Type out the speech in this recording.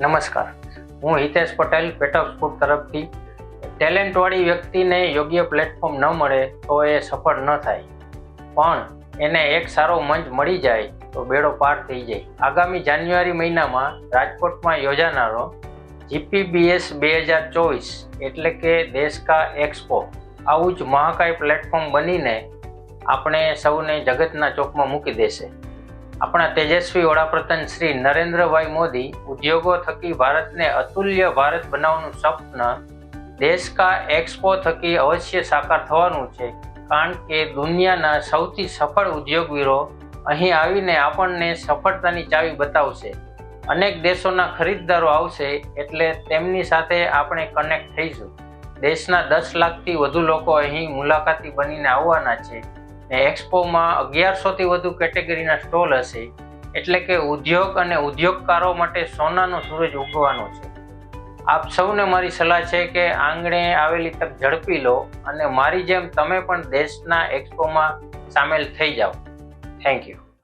નમસ્કાર. હું હિતેશ પટેલ પેટોક્સ ફૂડ તરફથી. ટેલેન્ટવાળી વ્યક્તિને યોગ્ય પ્લેટફોર્મ ન મળે તો એ સફળ ન થાય. પણ એને એક સારો મંચ મળી જાય તો બેડો પાર થઈ જાય. આગામી જાન્યુઆરી મહિનામાં રાજકોટમાં યોજાનારો જીપીબીએસ બે હજાર ચોવીસ એટલે કે દેશ કા એક્સપો આવું જ મહાકાય પ્લેટફોર્મ બનીને આપણે સૌને જગતના ચોકમાં મૂકી દેશે. આપણા તેજસ્વી વડાપ્રધાન શ્રી નરેન્દ્રભાઈ મોદી ઉદ્યોગો થકી ભારતને અતુલ્ય ભારત બનાવવાનું સ્વપ્ન દેશ કા એક્સપો થકી અવશ્ય સાકાર થવાનું છે. કારણ કે દુનિયાના સૌથી સફળ ઉદ્યોગવીરો અહીં આવીને આપણને સફળતાની ચાવી બતાવશે. અનેક દેશોના ખરીદદારો આવશે એટલે તેમની સાથે આપણે કનેક્ટ થઈશું. દેશના દસ લાખથી વધુ લોકો અહીં મુલાકાતી બનીને આવવાના છે. ને એક્સપોમાં અગિયારસોથી વધુ કેટેગરીના સ્ટોલ હશે. એટલે કે ઉદ્યોગ અને ઉદ્યોગકારો માટે સોનાનો સૂરજ ઉગવાનો છે. આપ સૌને મારી સલાહ છે કે આંગણે આવેલી તક ઝડપી લો અને મારી જેમ તમે પણ દેશના એક્સપોમાં સામેલ થઈ જાઓ. Thank you